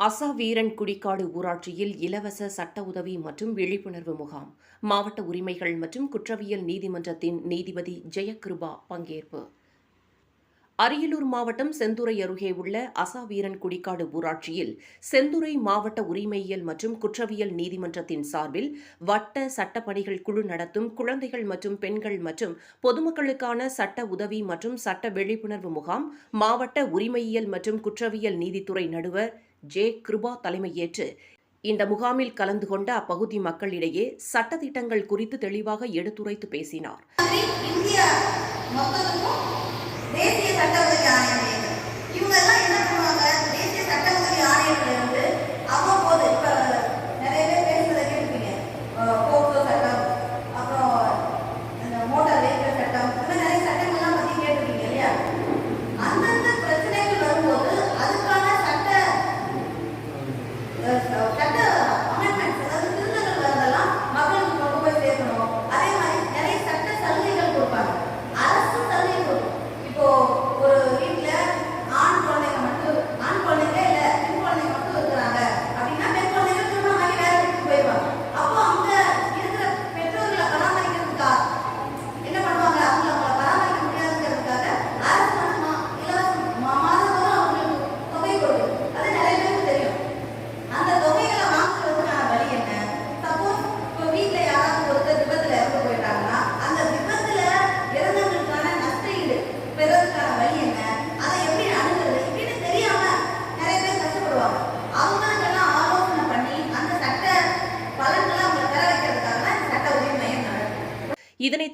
அசா வீரன் குடிக்காடு ஊராட்சியில் இலவச சட்ட உதவி மற்றும் விழிப்புணர்வு முகாம் மாவட்ட உரிமைகள் மற்றும் குற்றவியல் நீதிமன்றத்தின் நீதிபதி ஜெயகிருபா பங்கேற்பு. அரியலூர் மாவட்டம் செந்துறை அருகே உள்ள அசாவீரன் குடிக்காடு ஊராட்சியில் செந்துறை மாவட்ட உரிமையியல் மற்றும் குற்றவியல் நீதிமன்றத்தின் சார்பில் வட்ட சட்டப்பணிகள் குழு நடத்தும் குழந்தைகள் மற்றும் பெண்கள் மற்றும் பொதுமக்களுக்கான சட்ட உதவி மற்றும் சட்ட விழிப்புணர்வு முகாம் மாவட்ட உரிமையியல் மற்றும் குற்றவியல் நீதித்துறை நடுவர் ஜே. கிருபா தலைமையேற்று இந்த முகாமில் கலந்து கொண்ட அப்பகுதி மக்களிடையே சட்டத்திட்டங்கள் குறித்து தெளிவாக எடுத்துரைத்து பேசினார். மாதிரி இந்திய தேசிய சட்ட உதவி ஆணையம் இருக்கு. இவங்க என்ன பண்ணுவாங்க?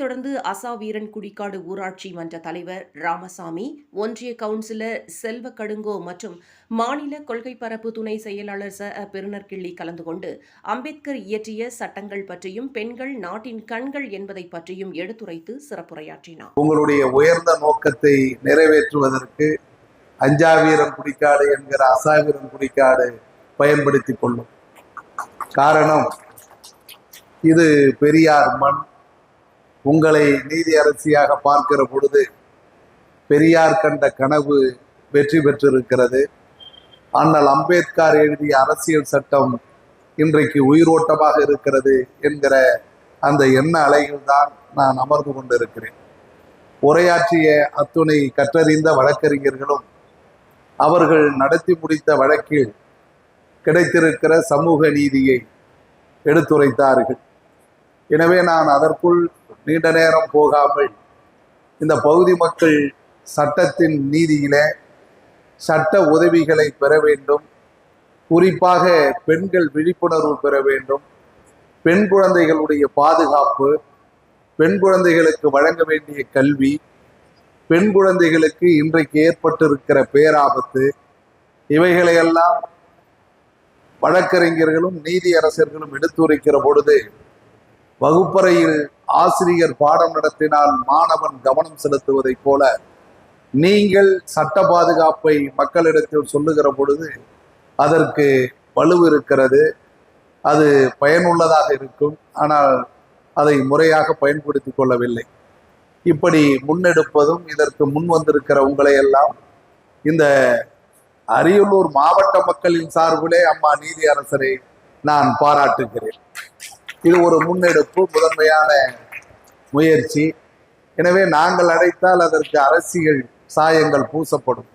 தொடர்ந்து அசா வீரன் குடிக்காடு ஊராட்சி மன்ற தலைவர் ராமசாமி ஒன்றிய கவுன்சிலர் செல்வ கடுங்கோ மற்றும் மாநில கொள்கை பரப்பு துணை செயலாளர் ச. அ. பெருநற்கிள்ளி கலந்து கொண்டு அம்பேத்கர் இயற்றிய சட்டங்கள் பற்றியும் பெண்கள் நாட்டின் கண்கள் என்பதை பற்றியும் எடுத்துரைத்து சிறப்புரையாற்றினார். உங்களுடைய உயர்ந்த நோக்கத்தை நிறைவேற்றுவதற்கு அஞ்சாவீரன் குடிக்காடு என்கிற அசாவீரன் குடிக்காடு பயன்படுத்திக் கொள்ளும். காரணம் இது பெரியார் மண் உங்களை நீதி அரசியாக பார்க்கிற பொழுது பெரியார் கண்ட கனவு வெற்றி பெற்றிருக்கிறது. ஆனால் அம்பேத்கர் எழுதிய அரசியல் சட்டம் இன்றைக்கு உயிரோட்டமாக இருக்கிறது என்கிற அந்த எண்ண அலையில்தான் நான் அமர்ந்து கொண்டிருக்கிறேன். உரையாற்றிய அத்துணை கற்றறிந்த வழக்கறிஞர்களும் அவர்கள் நடத்தி முடித்த வழக்கில் கிடைத்திருக்கிற சமூக நீதியை எடுத்துரைத்தார்கள். எனவே நான் அதற்குள் நீண்ட நேரம் போகாமல் இந்த பகுதி மக்கள் சட்டத்தின் நீதியிலே சட்ட உதவிகளை பெற வேண்டும். குறிப்பாக பெண்கள் விழிப்புணர்வு பெற வேண்டும். பெண் குழந்தைகளுடைய பாதுகாப்பு பெண் குழந்தைகளுக்கு வழங்க வேண்டிய கல்வி பெண் குழந்தைகளுக்கு இன்றைக்கு ஏற்பட்டிருக்கிற பேராபத்து இவைகளையெல்லாம் வழக்கறிஞர்களும் நீதியரசர்களும் எடுத்துரைக்கிற பொழுது வகுப்பறையில் ஆசிரியர் பாடம் நடத்தினால் மாணவன் கவனம் செலுத்துவதைப் போல நீங்கள் சட்ட பாதுகாப்பை மக்களிடத்தில் சொல்லுகிற பொழுது அதற்கு வலு இருக்கிறது. அது பயனுள்ளதாக இருக்கும். ஆனால் அதை முறையாக பயன்படுத்தி கொள்ளவில்லை. இப்படி முன்னெடுப்பதும் இதற்கு முன் வந்திருக்கிற உங்களை எல்லாம் இந்த அரியலூர் மாவட்ட மக்களின் சார்பிலே அம்மா நீதி அரசரை நான் பாராட்டுகிறேன். இது ஒரு முன்னெடுப்பு முதன்மையான முயற்சி. எனவே நாங்கள் அழைத்தால் அதற்கு அரசியல் சாயங்கள் பூசப்படும்.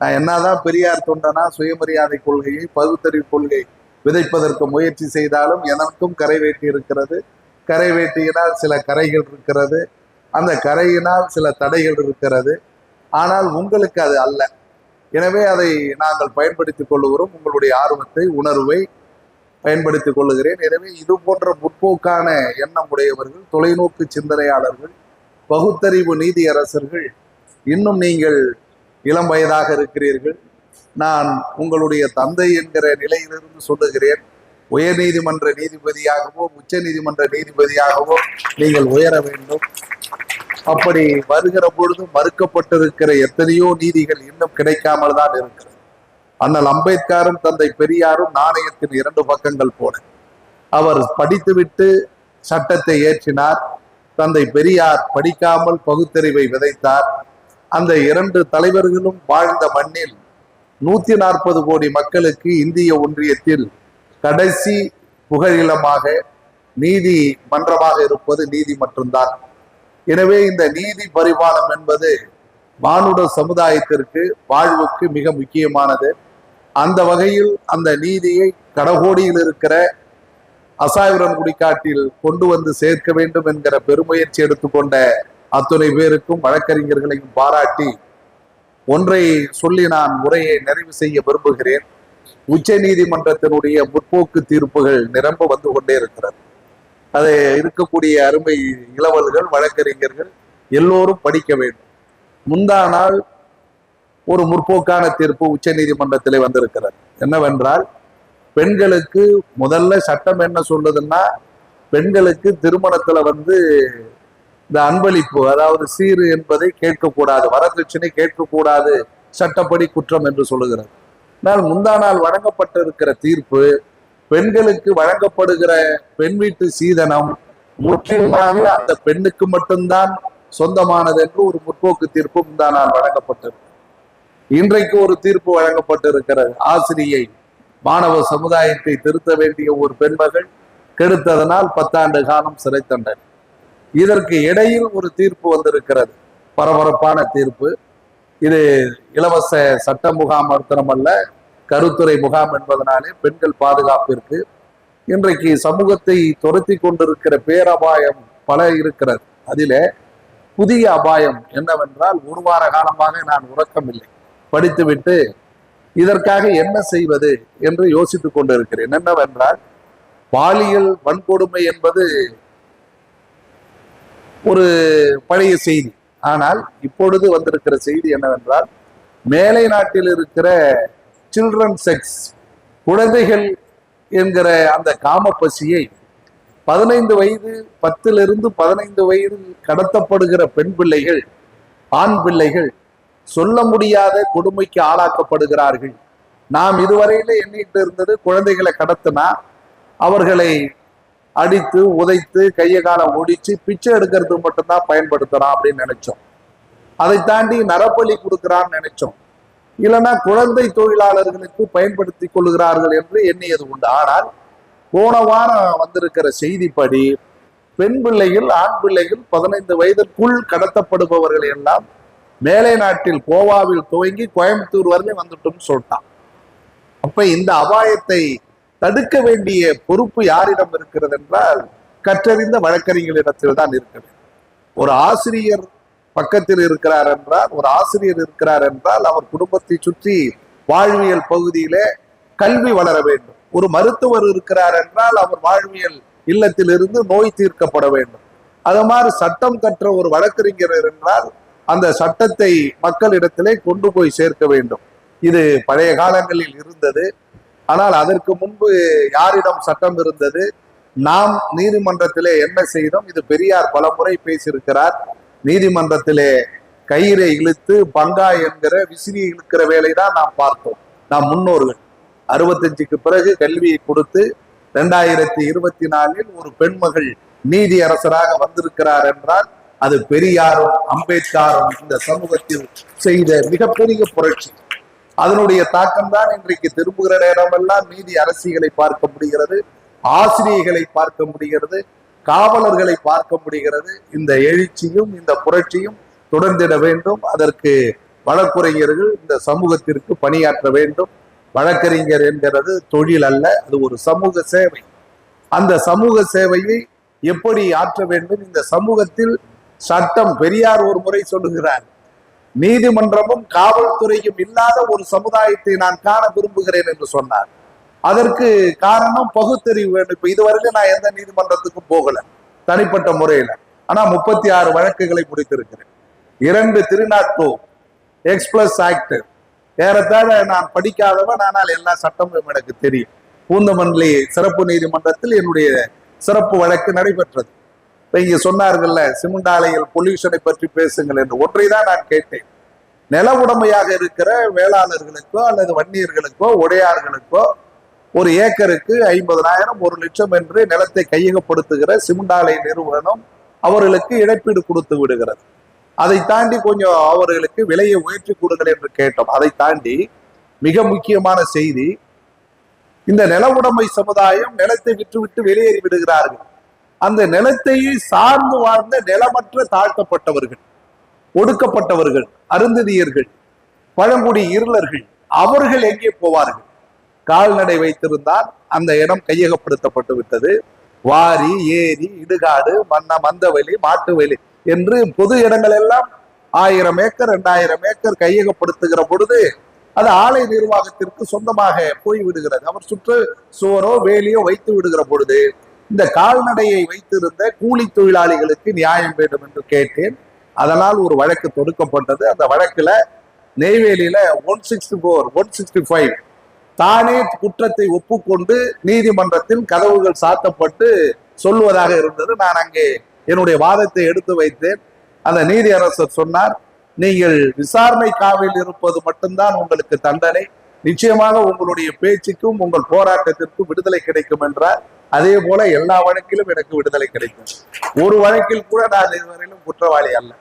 நான் என்னதான் பெரியார் தொண்டனா சுயமரியாதை கொள்கையை பகுத்தறிவு கொள்கை விதைப்பதற்கு முயற்சி செய்தாலும் எனக்கும் கரை வேட்டி இருக்கிறது. கரை வேட்டியினால் சில கரைகள் இருக்கிறது. அந்த கரையினால் சில தடைகள் இருக்கிறது. ஆனால் உங்களுக்கு அது அல்ல. எனவே அதை நாங்கள் பயன்படுத்திக் கொள்ளுகிறோம். உங்களுடைய ஆர்வத்தை உணர்வை பயன்படுத்திக் கொள்ளுகிறேன். எனவே இது போன்ற முற்போக்கான எண்ணம் உடையவர்கள் தொலைநோக்கு சிந்தனையாளர்கள் பகுத்தறிவு நீதியரசர்கள் இன்னும் நீங்கள் இளம் வயதாக இருக்கிறீர்கள். நான் உங்களுடைய தந்தை என்கிற நிலையிலிருந்து சொல்லுகிறேன். உயர் நீதிமன்ற நீதிபதியாகவோ உச்ச நீதிமன்ற நீதிபதியாகவோ நீங்கள் உயர வேண்டும். அப்படி வருகிற பொழுது மறுக்கப்பட்டிருக்கிற எத்தனையோ நீதிகள் இன்னும் கிடைக்காமல் தான் இருக்கிறது. அண்ணல் அம்பேத்கரும் தந்தை பெரியாரும் நாணயத்தின் இரண்டு பக்கங்கள் போல. அவர் படித்துவிட்டு சட்டத்தை ஏற்றினார். தந்தை பெரியார் படிக்காமல் பகுத்தறிவை விதைத்தார். அந்த இரண்டு தலைவர்களும் வாழ்ந்த மண்ணில் நூத்தி நாற்பது கோடி மக்களுக்கு இந்திய ஒன்றியத்தில் கடைசி புகழிலமாக நீதி மன்றமாக இருப்பது நீதி மட்டும்தான். எனவே இந்த நீதி பரிபாலம் என்பது மானுட சமுதாயத்திற்கு வாழ்வுக்கு மிக முக்கியமானது. அந்த வகையில் அந்த நீதியை கடகோடியில் இருக்கிற அசாயுரன் குடிக்காட்டில் கொண்டு வந்து சேர்க்க வேண்டும் என்கிற பெருமுயற்சி எடுத்துக்கொண்ட அத்துணை பேருக்கும் வழக்கறிஞர்களையும் பாராட்டி ஒன்றை சொல்லி நான் உரையை நிறைவு செய்ய விரும்புகிறேன். உச்ச நீதிமன்றத்தினுடைய முற்போக்கு தீர்ப்புகள் நிரம்ப வந்து கொண்டே இருக்கிறது. அது இருக்கக்கூடிய அருமை இளவல்கள் வழக்கறிஞர்கள் எல்லோரும் படிக்க வேண்டும். முந்தா நாள் ஒரு முற்போக்கான தீர்ப்பு உச்ச நீதிமன்றத்திலே வந்திருக்கிறது. என்னவென்றால் பெண்களுக்கு முதல்ல சட்டம் என்ன சொல்லுதுன்னா பெண்களுக்கு திருமணத்துல வந்து இந்த அன்பளிப்பு அதாவது சீரு என்பதை கேட்கக்கூடாது வரதட்சணை கேட்கக்கூடாது சட்டப்படி குற்றம் என்று சொல்லுகிறது. ஆனால் முந்தா நாள் வழங்கப்பட்டிருக்கிற தீர்ப்பு பெண்களுக்கு வழங்கப்படுகிற பெண் வீட்டு சீதனம் முற்றிலுமாக அந்த பெண்ணுக்கு மட்டும்தான் சொந்தமானது என்று ஒரு முற்போக்கு தீர்ப்பு முந்தா நாள் வழங்கப்பட்டது இன்றைக்கு ஒரு தீர்ப்பு வழங்கப்பட்டிருக்கிறது ஆசிரியை மாணவ சமுதாயத்தை திருத்த வேண்டிய ஒரு பெண்மகள் கெடுத்ததனால் பத்தாண்டு காலம் சிறை தண்டனை. இதற்கு இடையில் ஒரு தீர்ப்பு வந்திருக்கிறது. பரபரப்பான தீர்ப்பு. இது இலவச சட்ட முகாம் அருத்தனம் அல்ல கருத்துறை முகாம் என்பதனாலே பெண்கள் பாதுகாப்பிற்கு இன்றைக்கு சமூகத்தை துரத்தி கொண்டிருக்கிற பேரபாயம் பல இருக்கிறது. அதிலே புதிய அபாயம் என்னவென்றால் ஒரு வார காலமாக நான் உறக்கமில்லை. படித்துவிட்டு இதற்காக என்ன செய்வது என்று யோசித்துக் கொண்டிருக்கிறேன். என்னவென்றால் பாலியல் வன்கொடுமை என்பது ஒரு பழைய செய்தி. ஆனால் இப்பொழுது வந்திருக்கிற செய்தி என்னவென்றால் மேலை நாட்டில் இருக்கிற சில்ட்ரன் செக்ஸ் குழந்தைகள் என்கிற அந்த காம பசியை பதினைந்து வயது பத்திலிருந்து பதினைந்து வயது கடத்தப்படுகிற பெண் பிள்ளைகள் ஆண் பிள்ளைகள் சொல்ல முடியாத கொடுமைக்கு ஆளாக்கப்படுகிறார்கள். நாம் இதுவரையில எண்ணிட்டு இருந்தது குழந்தைகளை கடத்தினா அவர்களை அடித்து உதைத்து கையை காலம் ஒடிச்சு பிச்சை எடுக்கிறது மட்டும்தான் பயன்படுத்துறான் அப்படின்னு நினைச்சோம். அதை தாண்டி நரப்பலி கொடுக்கிறான்னு நினைச்சோம். இல்லைன்னா குழந்தை தொழிலாளர்களுக்கு பயன்படுத்தி கொள்கிறார்கள் என்று எண்ணியது உண்டு. ஆனால் போன வாரம் வந்திருக்கிற செய்திப்படி பெண் பிள்ளைகள் ஆண் பிள்ளைகள் பதினைந்து வயதிற்குள் கடத்தப்படுபவர்கள் எல்லாம் மேலை நாட்டில் கோவாவில் துவங்கி கோயம்புத்தூர் வரையிலும் வந்துட்டோம்னு சொல்லிட்டான். அப்ப இந்த அபாயத்தை தடுக்க வேண்டிய பொறுப்பு யாரிடம் இருக்கிறது என்றால் கற்றறிந்த வழக்கறிஞர்களிடத்தில் தான் இருக்கிறது ஒரு ஆசிரியர் பக்கத்தில் இருக்கிறார் என்றால் ஒரு ஆசிரியர் இருக்கிறார் என்றால் அவர் குடும்பத்தை சுற்றி வாழ்வியல் பகுதியிலே கல்வி வளர வேண்டும். ஒரு மருத்துவர் இருக்கிறார் என்றால் அவர் வாழ்வியல் இல்லத்திலிருந்து நோய் தீர்க்கப்பட வேண்டும். அது மாதிரி சட்டம் கற்ற ஒரு வழக்கறிஞர் என்றால் அந்த சட்டத்தை மக்களிடத்திலே கொண்டு போய் சேர்க்க வேண்டும். இது பழைய காலங்களில் இருந்தது. ஆனால் அதற்கு முன்பு யாரிடம் சட்டம் இருந்தது? நாம் நீதிமன்றத்திலே என்ன செய்தோம்? இது பெரியார் பல முறை பேசியிருக்கிறார். நீதிமன்றத்திலே கயிறை இழுத்து பங்கா என்கிற விசிறி இழுக்கிற வேலை தான் நாம் பார்த்தோம். நாம் முன்னோர்கள். அறுபத்தஞ்சுக்கு பிறகு கல்வியை கொடுத்து ரெண்டாயிரத்தி இருபத்தி நாலில் ஒரு பெண்மகள் நீதி அரசராக வந்திருக்கிறார் என்றால் அது பெரியாரும் அம்பேத்கரும் இந்த சமூகத்தில் செய்த மிகப்பெரிய புரட்சி. அதனுடைய தாக்கம் தான் இன்றைக்கு திரும்புகிற நேரமெல்லாம் நீதி அரசியலை பார்க்க முடிகிறது ஆசிரியர்களை பார்க்க முடிகிறது காவலர்களை பார்க்க முடிகிறது. இந்த எழுச்சியும் இந்த புரட்சியும் தொடர்ந்திட வேண்டும். அதற்கு வழக்குரைஞர்கள் இந்த சமூகத்திற்கு பணியாற்ற வேண்டும். வழக்கறிஞர் என்கிறது தொழில் அல்ல அது ஒரு சமூக சேவை. அந்த சமூக சேவையை எப்படி ஆற்ற வேண்டும்? இந்த சமூகத்தில் சட்டம் பெரியார் ஒரு முறை சொல்லுகிறார். நீதிமன்றமும் காவல்துறையும் இல்லாத ஒரு சமுதாயத்தை நான் காண விரும்புகிறேன் என்று சொன்னார். அதற்கு காரணம் பகுத்தறிவு வேண்டும். இப்ப இதுவரைக்கும் நான் எந்த நீதிமன்றத்துக்கும் போகல. தனிப்பட்ட முறையில. ஆனா முப்பத்தி ஆறு வழக்குகளை முடித்திருக்கிறேன். இரண்டு திருநாட்கோ எக்ஸ்பிளஸ் ஆக்ட் ஏறத்தாழ நான் படிக்காதவன் ஆனால் எல்லா சட்டமும் எனக்கு தெரியும். பூந்தமல்லி சிறப்பு நீதிமன்றத்தில் என்னுடைய சிறப்பு வழக்கு நடைபெற்றது. இப்போ இங்கே சொன்னார்கள்ல சிமுண்டாலையில் பொல்யூஷனை பற்றி பேசுங்கள் என்று. ஒன்றை தான் நான் கேட்டேன். நில உடமையாக இருக்கிற வேளாளர்களுக்கோ அல்லது வன்னியர்களுக்கோ உடையார்களுக்கோ ஒரு ஏக்கருக்கு ஐம்பதனாயிரம் ஒரு லட்சம் என்று நிலத்தை கையகப்படுத்துகிற சிமுண்டாலை நிறுவனம் அவர்களுக்கு இழப்பீடு கொடுத்து விடுகிறது. அதை தாண்டி கொஞ்சம் அவர்களுக்கு விலையை உயர்த்தி கொடுங்கள் என்று கேட்டோம். அதை தாண்டி மிக முக்கியமான செய்தி இந்த நில உடைமை சமுதாயம் நிலத்தை விட்டுவிட்டு வெளியேறி விடுகிறார்கள். அந்த நிலத்தையே சார்ந்து வாழ்ந்த நிலமற்ற தாழ்த்தப்பட்டவர்கள் ஒடுக்கப்பட்டவர்கள் அருந்ததியர்கள் பழங்குடி இருளர்கள் அவர்கள் எங்கே போவார்கள்? கால்நடை வைத்திருந்தால் அந்த இடம் கையகப்படுத்தப்பட்டு விட்டது. வாரி ஏரி இடுகாடு மன்ன மந்தவெளி மாட்டுவெளி என்று பொது இடங்கள் எல்லாம் ஆயிரம் ஏக்கர் ரெண்டாயிரம் ஏக்கர் கையகப்படுத்துகிற பொழுது அது ஆலை நிர்வாகத்திற்கு சொந்தமாக போய் விடுகிறது அவர் சுற்று சுவரோ வேலியோ வைத்து விடுகிற பொழுது இந்த கால்நடையை வைத்திருந்த கூலி தொழிலாளிகளுக்கு நியாயம் வேண்டும் என்று கேட்டேன். அதனால் ஒரு வழக்கு தொடுக்கப்பட்டது. அந்த வழக்கில் நெய்வேலியில one sixty four one sixty five தானே குற்றத்தை ஒப்புக்கொண்டு நீதிமன்றத்தில் கதவுகள் சாத்தப்பட்டு சொல்லுவதாக இருந்தது. நான் அங்கே என்னுடைய வாதத்தை எடுத்து வைத்தேன். அந்த நீதியரசர் சொன்னார் நீங்கள் விசாரணை காவலில் இருப்பது மட்டும்தான் உங்களுக்கு தண்டனை. நிச்சயமாக உங்களுடைய பேச்சுக்கும் உங்கள் போராட்டத்திற்கும் விடுதலை கிடைக்கும் என்றார். அதே போல எல்லா வழக்கிலும் எனக்கு விடுதலை கிடைக்கும். ஒரு வழக்கில் கூட நான் இதுவரையிலும் குற்றவாளி அல்ல.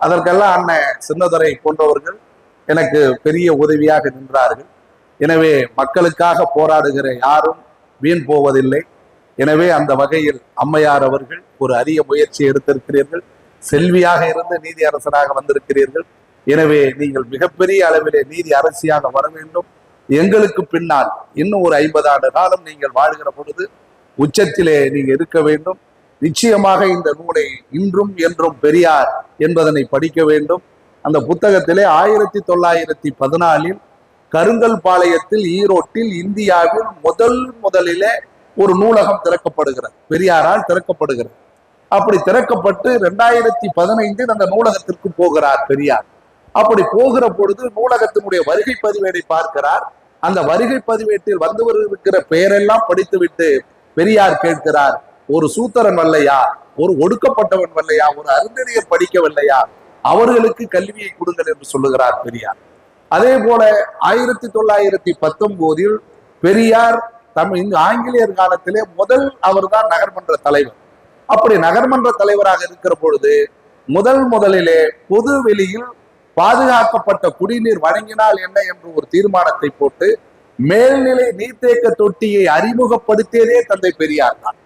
அதற்கெல்லாம் அண்ணன் சின்னதுரை போன்றவர்கள் எனக்கு பெரிய உதவியாக நின்றார்கள். எனவே மக்களுக்காக போராடுகிற யாரும் வீண் போவதில்லை. எனவே அந்த வகையில் அம்மையார் அவர்கள் ஒரு அரிய முயற்சி எடுத்திருக்கிறீர்கள். செல்வியாக இருந்து நீதி அரசராக வந்திருக்கிறீர்கள். எனவே நீங்கள் மிகப்பெரிய அளவிலே நீதி அரசியாக வர வேண்டும். எங்களுக்கு பின்னால் இன்னும் ஒரு ஐம்பது ஆண்டு காலம் நீங்கள் வாழ்கிற பொழுது உச்சத்திலே நீங்க இருக்க வேண்டும். நிச்சயமாக இந்த நூலை இன்றும் என்றும் பெரியார் என்பதனை படிக்க வேண்டும். அந்த புத்தகத்திலே ஆயிரத்தி தொள்ளாயிரத்தி பதினாலில் கருங்கல் பாளையத்தில் ஈரோட்டில் இந்தியாவில் முதல் முதலிலே ஒரு நூலகம் திறக்கப்படுகிறது. பெரியாரால் திறக்கப்படுகிறது. அப்படி திறக்கப்பட்டு ரெண்டாயிரத்தி பதினைந்தில் அந்த நூலகத்திற்கு போகிறார் பெரியார். அப்படி போகிற பொழுது நூலகத்தினுடைய வருகை பதிவேடை பார்க்கிறார். அந்த வருகை பதிவேட்டில் வந்தவர் இருக்கிற பெயரெல்லாம் படித்துவிட்டு பெரியார் கேட்கிறார் ஒரு சூத்திரன் வல்லையா? ஒரு ஒடுக்கப்பட்டவன் வல்லையா? ஒரு அருந்தறியர் படிக்கவில்லையா? அவர்களுக்கு கல்வியை கொடுங்கள் என்று சொல்லுகிறார் பெரியார். அதே போல ஆயிரத்தி தொள்ளாயிரத்தி பத்தொன்பதில் பெரியார் தமிழ் இந்த ஆங்கிலேயர் காலத்திலே முதல் அவர்தான் நகர்மன்ற தலைவர். அப்படி நகர்மன்ற தலைவராக இருக்கிற பொழுது முதல் முதலிலே பொது வெளியில் பாதுகாக்கப்பட்ட குடிநீர் வழங்கினால் என்ன என்று ஒரு தீர்மானத்தை போட்டு மேல்நிலை நீர்த்தேக்க தொட்டியை அறிமுகப்படுத்தியதே தந்தை பெரியார் தான்.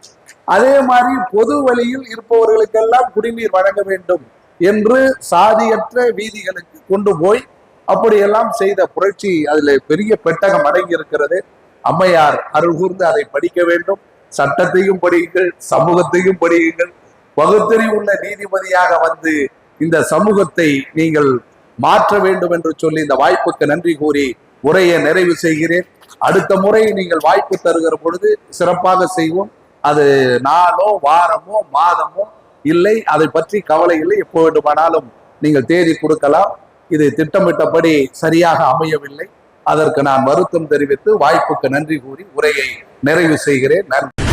அதே மாதிரி பொது வழியில் இருப்பவர்களுக்கெல்லாம் குடிநீர் வழங்க வேண்டும் என்று சாதியற்ற வீதிகளுக்கு கொண்டு போய் அப்படியெல்லாம் செய்த புரட்சி அதில் பெரிய பெட்டகம் அடங்கி இருக்கிறது அம்மையார் அருள்கூர்ந்து அதை படிக்க வேண்டும். சட்டத்தையும் படியுங்கள் சமூகத்தையும் படியுங்கள். பகுத்தறிவுள்ள நீதிபதியாக வந்து இந்த சமூகத்தை நீங்கள் மாற்ற வேண்டும் என்று சொல்லி இந்த வாய்ப்புக்கு நன்றி கூறி உரையை நிறைவு செய்கிறேன். அடுத்த முறை நீங்கள் வாய்ப்பு தருகிற பொழுது சிறப்பாக செய்வோம். அது நாளோ வாரமோ மாதமோ இல்லை அதை பற்றி கவலை இல்லை. எப்போ வேண்டுமானாலும் நீங்கள் தேதி கொடுக்கலாம். இது திட்டமிட்டபடி சரியாக அமையவில்லை. அதற்கு நான் வருத்தம் தெரிவித்து வாய்ப்புக்கு நன்றி கூறி உரையை நிறைவு செய்கிறேன். நன்றி.